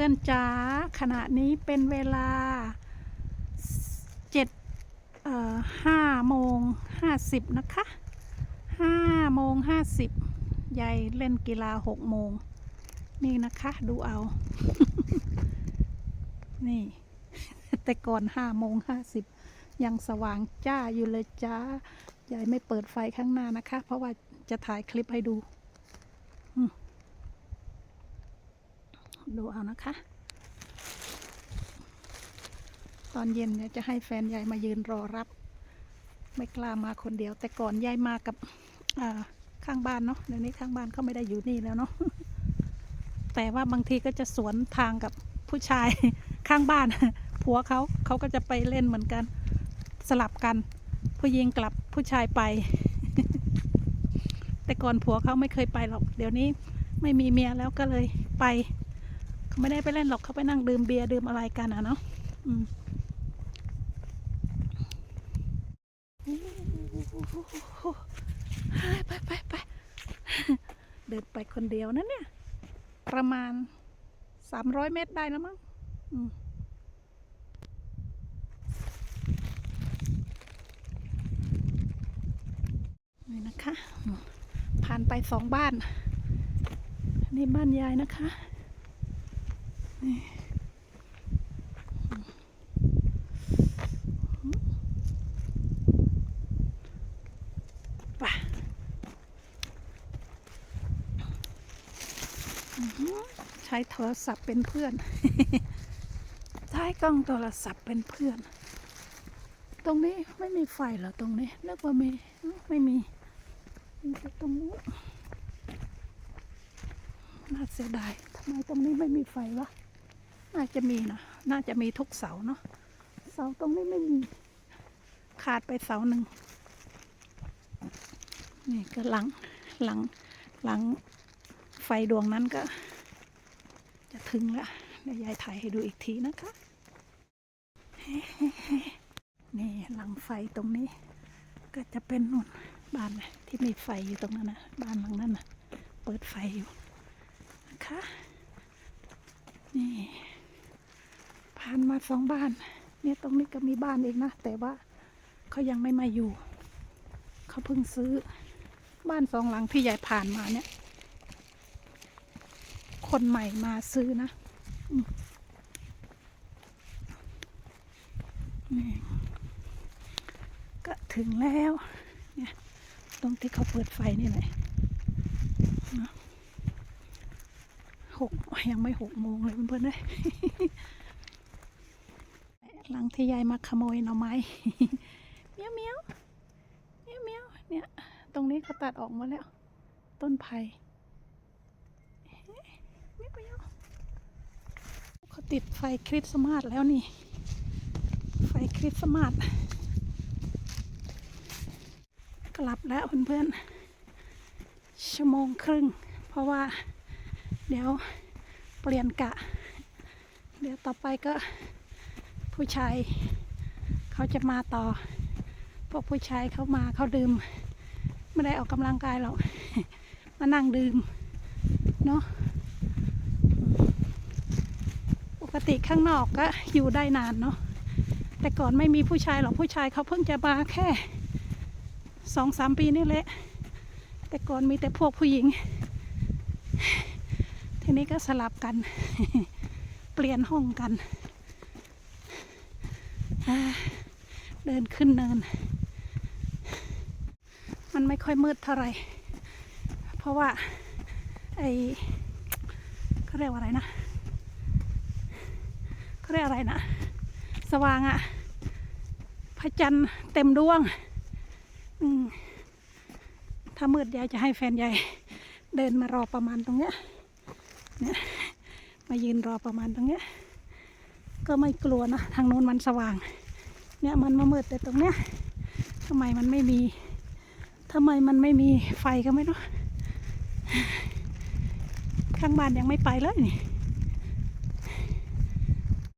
พื่อนๆจ๋าขณะนี้เป็นเวลาเจ็ดเอ่อห้าโมงห้าสิบนะคะห้าโมงห้าสิบยายเล่นกีฬาหกโมง นี่นะคะดูเอา นี่ แต่ก่อนห้าโมงห้าสิบยังสว่างจ้าอยู่เลยจ้ายายไม่เปิดไฟข้างหน้านะคะ เพราะว่าจะถ่ายคลิปให้ดู ดูเอานะคะ ตอนเย็นเนี่ยจะให้แฟนยายมายืนรอรับ ไม่กล้ามาคนเดียว แต่ก่อนยายมากับข้างบ้านเนาะเดี๋ยวนี้ข้างบ้านเขาไม่ได้อยู่นี่แล้วเนาะแต่ว่าบางทีก็จะสวนทางกับผู้ชายข้างบ้านผัวเขาเขาก็จะไปเล่นเหมือนกัน สลับกัน ผู้หญิงกลับผู้ชายไป แต่ก่อนผัวเขาไม่เคยไปหรอก เดี๋ยวนี้ไม่มีเมียแล้วก็เลยไป ไม่ได้ไปเล่นหรอกเขาไปนั่งดื่มเบียร์ดื่มอะไรกันอะเนาะอืมไปไปไปเดินไปคนเดียวนะเนี่ย ประมาณสามร้อยเมตรได้แล้วมั้งอืมนี่นะคะ ผ่านไปสองบ้าน นี่บ้านยายนะคะ ปอื้อหือใช้โทรศัพท์เป็นเพื่อน ใช้กล้องโทรศัพท์เป็นเพื่อน ตรงนี้ไม่มีไฟเหรอตรงนี้นึกว่ามีไม่มีมีแต่ตรงนู้นน่าเสียดายทำไมตรงนี้ไม่มีไฟวะ น่าจะมีนะน่าจะมีทุกเสาเนาะเสาตรงนี้ไม่มี ขาดไปเสาหนึ่งนี่ก็หลังหลังหลังไฟดวงนั้นก็ จะถึงแล้วเดี๋ยวยายถ่ายให้ดูอีกทีนะคะนี่หลังไฟตรงนี้ ก็จะเป็นนู่นบ้านนะที่มีไฟอยู่ตรงนั้นนะบ้านหลังนั้นนะเปิดไฟอยู่นะคะนี่ ผ่านมาสองบ้าน เนี่ยตรงนี้ก็มีบ้านเอีกนะ แต่ว่าเขายังไม่มาอยู่ เขาเพิ่งซื้อบ้านสองหลังที่ยายผ่านมาเนี่ย คนใหม่มาซื้อนะนี่ก็ถึงแล้ว เนี่ย ตรงที่เขาเปิดไฟนี่แหละหกยังไม่หกโมงเลยเพื่อนๆเลย หลังที่ยายมาขโมยหน่อไม้เมี้ยวเมี้ยวเมี้ยวเมี้ยวเนี่ย ตรงนี้เขาตัดออกหมาแล้ว ต้นไผ่เมียวเมียวเขาติดไฟคริสต์มาสแล้วนี่ ไฟคริสต์มาสกลับแล้วเพื่อนๆชั่วโมงครึ่ง เพราะว่า เดี๋ยวเปลี่ยนกะ เดี๋ยวต่อไปก็ ผู้ชายเขาจะมาต่อ พวกผู้ชายเขามาเขาดื่ม ไม่ได้ออกกำลังกายหรอก มานั่งดื่ม เนาะปกติข้างนอกก็อยู่ได้นานเนาะแต่ก่อนไม่มีผู้ชายหรอกผู้ชายเขาเพิ่งจะมาแค่สองสามปีนี่แหละ แต่ก่อนมีแต่พวกผู้หญิง ทีนี้ก็สลับกัน เปลี่ยนห้องกัน เดินขึ้นเนิน มันไม่ค่อยมืดเท่าไหร่ เพราะว่าไอเขาเรียกว่าอะไรนะเขาเรียกอะไรนะ สว่างอะพระจันทร์เต็มดวงอืมถ้ามืดยายจะให้แฟนยายเดินมารอประมาณตรงเนี้ยเนี่ยมายืนรอประมาณตรงเนี้ยก็ไม่กลัวนะ ทางโน้นมันสว่าง เนี่ยมันมามืดแต่ตรงเนี้ยทำไมมันไม่มีทำไมมันไม่มีไฟก็ไม่รู้ข้างบ้านยังไม่ไปเลยนี่